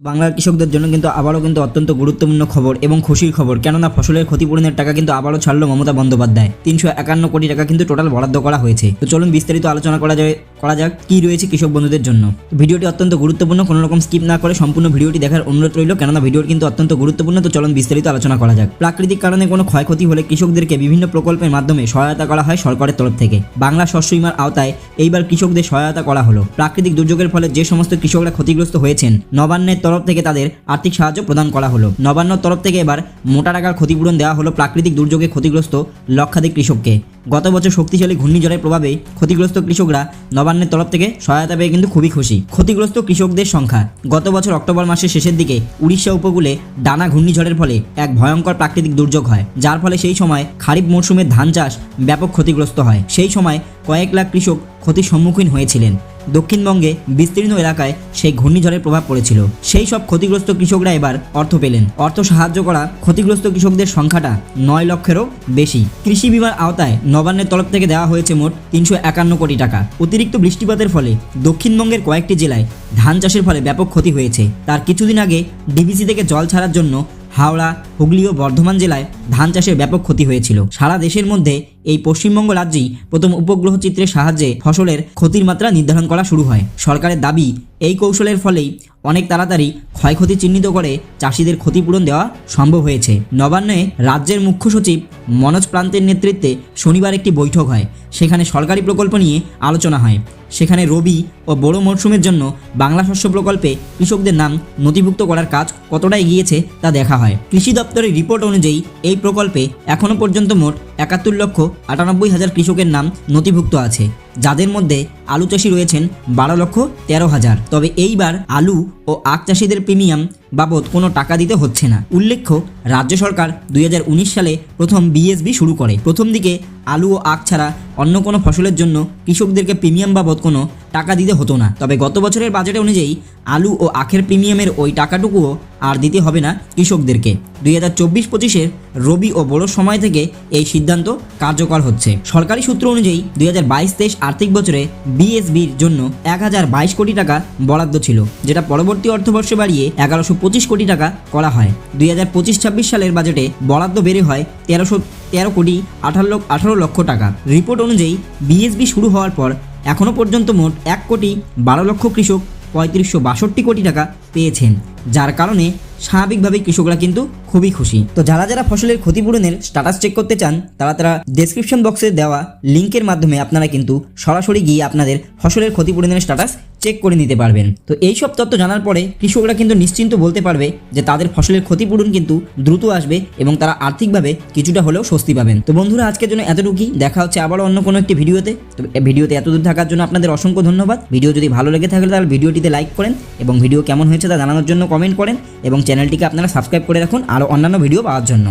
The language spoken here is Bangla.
বাংলার কৃষকদের জন্য কিন্তু আবারও কিন্তু অত্যন্ত গুরুত্বপূর্ণ খবর এবং খুশির খবর। কেননা ফসলের ক্ষতিপূরণের টাকা কিন্তু আবারও ছাড়লো মমতা বন্দ্যোপাধ্যায়। তিনশো একান্ন কোটি টাকা কিন্তু টোটাল বরাদ্দ করা হয়েছে। তো চলুন বিস্তারিত আলোচনা করা যায়, করা যাক কি রয়েছে কৃষক বন্ধুদের জন্য। ভিডিওটি অত্যন্ত গুরুত্বপূর্ণ কোনো রকম স্কিপ না করে সম্পূর্ণ ভিডিওটি দেখার অনুরোধ রইল, কেননা ভিডিওটি কিন্তু অত্যন্ত গুরুত্বপূর্ণ, তো চলুন বিস্তারিত আলোচনা করা যাক। প্রাকৃতিক কারণে কোনো ক্ষয়ক্ষতি হলে কৃষকদেরকে বিভিন্ন প্রকল্পের মাধ্যমে সহায়তা করা হয় সরকারের তরফ থেকে। বাংলা শস্য আওতায় এইবার কৃষকদের সহায়তা করা হলো। প্রাকৃতিক দুর্যোগের ফলে যে সমস্ত কৃষকরা ক্ষতিগ্রস্ত হয়েছেন, নবান্নের তরফ থেকে তাদের আর্থিক সাহায্য প্রদান করা হলো। নবান্নর তরফ থেকে এবার মোটা টাকার ক্ষতিপূরণ দেওয়া হলো প্রাকৃতিক দুর্যোগে ক্ষতিগ্রস্ত লক্ষাধিক কৃষককে। গত বছর শক্তিশালী ঘূর্ণিঝড়ের প্রভাবে ক্ষতিগ্রস্ত কৃষকরা নবান্নের তরফ থেকে সহায়তা পেয়ে কিন্তু খুবই খুশি। ক্ষতিগ্রস্ত কৃষকদের সংখ্যা। গত বছর অক্টোবর মাসের শেষের দিকে উড়িষ্যা উপকূলে ডানা ঘূর্ণিঝড়ের ফলে এক ভয়ঙ্কর প্রাকৃতিক দুর্যোগ হয়, যার ফলে সেই সময় খারিফ মরশুমের ধান চাষ ব্যাপক ক্ষতিগ্রস্ত হয়। সেই সময় কয়েক লাখ কৃষক ক্ষতির সম্মুখীন হয়েছিলেন। দক্ষিণবঙ্গে বিস্তীর্ণ এলাকায় সেই ঘূর্ণিঝড়ের প্রভাব পড়েছিল। সেই সব ক্ষতিগ্রস্ত কৃষকরা এবার অর্থ পেলেন। অর্থ সাহায্য করা ক্ষতিগ্রস্ত কৃষকদের সংখ্যাটা নয় লক্ষেরও বেশি। কৃষি বিমার আওতায় নবান্নের তরফ থেকে দেওয়া হয়েছে মোট তিনশো একান্ন কোটি টাকা। অতিরিক্ত বৃষ্টিপাতের ফলে দক্ষিণবঙ্গের কয়েকটি জেলায় ধান চাষের ফলে ব্যাপক ক্ষতি হয়েছে। তার কিছুদিন আগে ডিবিসি থেকে জল ছাড়ার জন্য হাওড়া, হুগলি ও বর্ধমান জেলায় ধান চাষের ব্যাপক ক্ষতি হয়েছিল। সারা দেশের মধ্যে এই পশ্চিমবঙ্গ রাজ্যেই প্রথম উপগ্রহ চিত্রের সাহায্যে ফসলের ক্ষতির মাত্রা নির্ধারণ করা শুরু হয়। সরকারের দাবি, এই কৌশলের ফলেই অনেক তাড়াতাড়ি ক্ষয়ক্ষতি চিহ্নিত করে চাষিদের ক্ষতিপূরণ দেওয়া সম্ভব হয়েছে। নবান্নে রাজ্যের মুখ্য সচিব মনোজ প্রান্তের নেতৃত্বে শনিবার একটি বৈঠক হয়। সেখানে সরকারি প্রকল্প নিয়ে আলোচনা হয়। সেখানে রবি ও বড় মরশুমের জন্য বাংলা শস্য প্রকল্পে কৃষকদের নাম নথিভুক্ত করার কাজ কতটা এগিয়েছে তা দেখা হয়। কৃষি দপ্তরের রিপোর্ট অনুযায়ী এই প্রকল্পে এখনও পর্যন্ত মোট একাত্তর লক্ষ আটানব্বই হাজার কৃষকের নাম নথিভুক্ত আছে, যাদের মধ্যে আলু চাষি রয়েছেন বারো লক্ষ তেরো হাজার। তবে এইবার আলু ও আখ চাষিদের প্রিমিয়াম বাবদ কোনো টাকা দিতে হচ্ছে না। উল্লেখ্য, রাজ্য সরকার দুই হাজার উনিশ সালে প্রথম বিএসবি শুরু করে। প্রথম দিকে আলু ও আখ ছাড়া অন্য কোনো ফসলের জন্য কৃষকদেরকে প্রিমিয়াম বাবদ কোনো টাকা দিতে হতো না। তবে গত বছরের বাজেট অনুযায়ী আলু ও আখের প্রিমিয়ামের ওই টাকাটুকুও আর দিতে হবে না কৃষকদেরকে। দুই হাজার চব্বিশ পঁচিশের রবি ও বড় সময় থেকে এই সিদ্ধান্ত কার্যকর হচ্ছে। সরকারি সূত্র অনুযায়ী দুই হাজার বাইশ তেইশ আর্থিক বছরে বিএসবির জন্য এক হাজার বাইশ কোটি টাকা বরাদ্দ ছিল, যেটা পরবর্তী অর্থবর্ষে বাড়িয়ে এগারোশো পঁচিশ কোটি টাকা করা হয়। দুই হাজার পঁচিশ ছাব্বিশ সালের বাজেটে বরাদ্দ বেড়ে হয় তেরোশো, তেরো কোটি আঠারো আঠারো লক্ষ টাকা। রিপোর্ট অনুযায়ী বিএসবি শুরু হওয়ার পর এখনও পর্যন্ত মোট এক কোটি বারো লক্ষ কৃষক পঁয়ত্রিশশো বাষট্টি কোটি টাকা পেয়েছেন, যার কারণে স্বাভাবিকভাবেই কৃষকরা কিন্তু খুবই খুশি। তো যারা যারা ফসলের ক্ষতিপূরণের স্ট্যাটাস চেক করতে চান, তারা তারা ডেসক্রিপশন বক্সে দেওয়া লিঙ্কের মাধ্যমে আপনারা কিন্তু সরাসরি গিয়ে আপনাদের ফসলের ক্ষতিপূরণের স্ট্যাটাস চেক করে নিতে পারবেন। তো এই সব তথ্য জানার পরে কৃষকরা কিন্তু নিশ্চিন্ত বলতে পারবে যে তাদের ফসলের ক্ষতিপূরণ কিন্তু দ্রুত আসবে এবং তারা আর্থিকভাবে কিছুটা হলেও স্বস্তি পাবেন। তো বন্ধুরা, আজকের জন্য এতটুকুই। দেখা হচ্ছে আবারও অন্য কোনো একটি ভিডিওতে। তো ভিডিওতে এতদূর থাকার জন্য আপনাদের অসংখ্য ধন্যবাদ। ভিডিও যদি ভালো লেগে থাকে তাহলে ভিডিওটিতে লাইক করেন এবং ভিডিও কেমন হয়েছে তা জানানোর জন্য কমেন্ট করেন এবং চ্যানেলটিকে আপনারা সাবস্ক্রাইব করে রাখুন আরও অন্যান্য ভিডিও পাওয়ার জন্য।